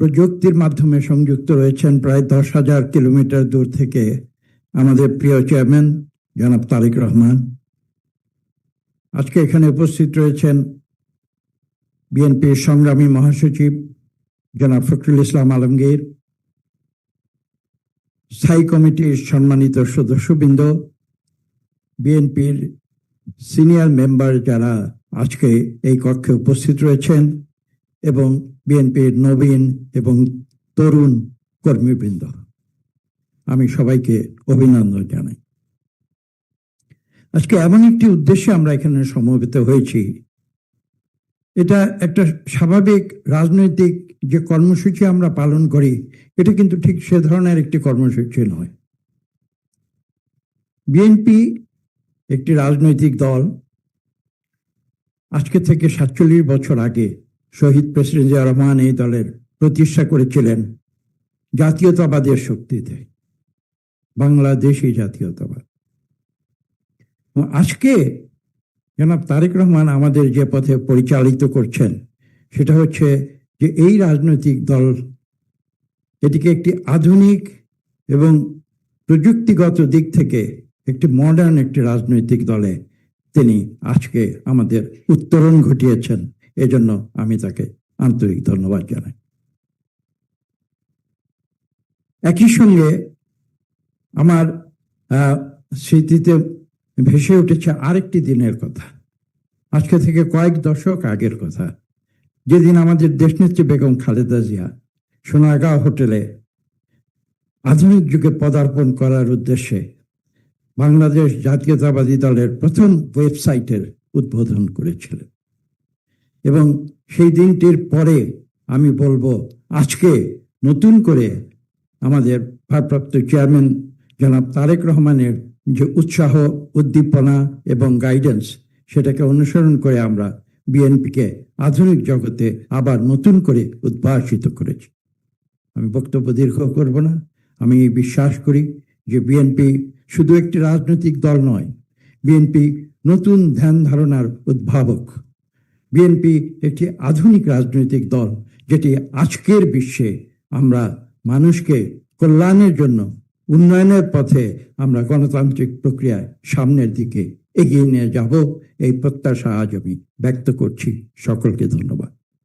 প্রযুক্তির মাধ্যমে সংযুক্ত রয়েছেন প্রায় দশ হাজার কিলোমিটার দূর থেকে আমাদের প্রিয় চেয়ারম্যান, জনাব তারেক রহমান। আজকে এখানে উপস্থিত রয়েছেন বিএনপির সংগ্রামী মহাসচিব, জনাব ফখরুল ইসলাম আলমগীর, স্থায়ী কমিটির সম্মানিত সদস্যবৃন্দ, বিএনপির সিনিয়র মেম্বার যারা আজকে এই কক্ষে উপস্থিত রয়েছেন এবং বিএনপির নবীন এবং তরুণ কর্মীবৃন্দ। আমি সবাইকে অভিনন্দন জানাই। আজকে এমন একটি উদ্দেশ্যে আমরা এখানে সমবেত হয়েছি। এটা একটা স্বাভাবিক রাজনৈতিক যে কর্মসূচি আমরা পালন করি, এটা কিন্তু ঠিক সে ধরনের একটি কর্মসূচি নয়। বিএনপি একটি রাজনৈতিক দল, আজকে থেকে সাতচল্লিশ বছর আগে শহীদ প্রেসিডেন্ট জিয়া রহমান এই দলের প্রতিষ্ঠা করেছিলেন জাতীয়তাবাদের শক্তিতে। বাংলাদেশি জাতীয়তাবাদ। আজকে জনাব তারেক রহমান আমাদের যে পথে পরিচালিত করছেন, সেটা হচ্ছে যে এই রাজনৈতিক দল এটিকে একটি আধুনিক এবং প্রযুক্তিগত দিক থেকে একটি মডার্ন একটি রাজনৈতিক দলে তিনি আজকে আমাদের উত্তরণ ঘটিয়েছেন। এজন্য আমি তাকে আন্তরিক ধন্যবাদ জানাই। একই সঙ্গে আমার স্মৃতিতে ভেসে উঠেছে আরেকটি দিনের কথা। আজকে থেকে কয়েক দশক আগের কথা। যেদিন আমাদের দেশনেত্রী বেগম খালেদা জিয়া সোনাগাঁও হোটেলে আধুনিক যুগে পদার্পণ করার উদ্দেশ্যে বাংলাদেশ জাতীয়তাবাদী দলের প্রথম ওয়েবসাইটের উদ্বোধন করেছিলেন। এবং সেই দিনটির পরে আমি বলব, আজকে নতুন করে আমাদের ভারপ্রাপ্ত চেয়ারম্যান জনাব তারেক রহমানের যে উৎসাহ, উদ্দীপনা এবং গাইডেন্স সেটাকে অনুসরণ করে আমরা বিএনপিকে আধুনিক জগতে আবার নতুন করে উদ্ভাসিত করেছি। আমি বক্তব্য দীর্ঘ করব না। আমি বিশ্বাস করি যে বিএনপি শুধু একটি রাজনৈতিক দল নয়, বিএনপি নতুন ধ্যান ধারণার উদ্ভাবক। বিএনপি একটি আধুনিক রাজনৈতিক দল, যেটি আজকের বিশ্বে আমরা মানুষকে কল্যাণের জন্য উন্নয়নের পথে আমরা গণতান্ত্রিক প্রক্রিয়ায় সামনের দিকে এগিয়ে নিয়ে যাব, এই প্রত্যাশা আজ আমি ব্যক্ত করছি। সকলকে ধন্যবাদ।